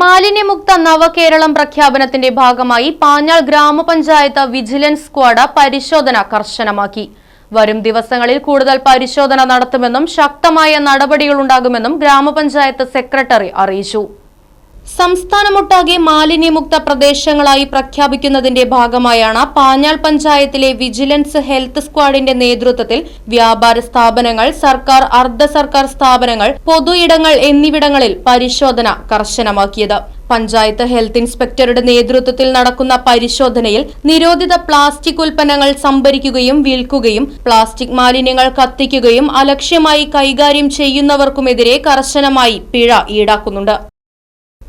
മാലിന്യമുക്ത നവകേരളം പ്രഖ്യാപനത്തിന്റെ ഭാഗമായി പാഞ്ഞാൾ ഗ്രാമപഞ്ചായത്ത് വിജിലൻസ് സ്ക്വാഡ് പരിശോധന കർശനമാക്കി. വരും ദിവസങ്ങളിൽ കൂടുതൽ പരിശോധന നടത്തുമെന്നും ശക്തമായ നടപടികളുണ്ടാകുമെന്നും ഗ്രാമപഞ്ചായത്ത് സെക്രട്ടറി അറിയിച്ചു. സംസ്ഥാനമൊട്ടാകെ മാലിന്യമുക്ത പ്രദേശങ്ങളായി പ്രഖ്യാപിക്കുന്നതിന്റെ ഭാഗമായാണ് പാഞ്ഞാൾ പഞ്ചായത്തിലെ വിജിലൻസ് ഹെൽത്ത് സ്ക്വാഡിന്റെ നേതൃത്വത്തിൽ വ്യാപാര സ്ഥാപനങ്ങൾ സർക്കാർ അർദ്ധ സർക്കാർ സ്ഥാപനങ്ങൾ പൊതു ഇടങ്ങൾ എന്നിവിടങ്ങളിൽ പരിശോധന കർശനമാക്കിയത്. പഞ്ചായത്ത് ഹെൽത്ത് ഇൻസ്പെക്ടറുടെ നേതൃത്വത്തിൽ നടക്കുന്ന പരിശോധനയിൽ നിരോധിത പ്ലാസ്റ്റിക് ഉൽപ്പന്നങ്ങൾ സംഭരിക്കുകയും വിൽക്കുകയും പ്ലാസ്റ്റിക് മാലിന്യങ്ങൾ കത്തിക്കുകയും അലക്ഷ്യമായി കൈകാര്യം ചെയ്യുന്നവർക്കുമെതിരെ കർശനമായി പിഴ ഈടാക്കുന്നുണ്ട്.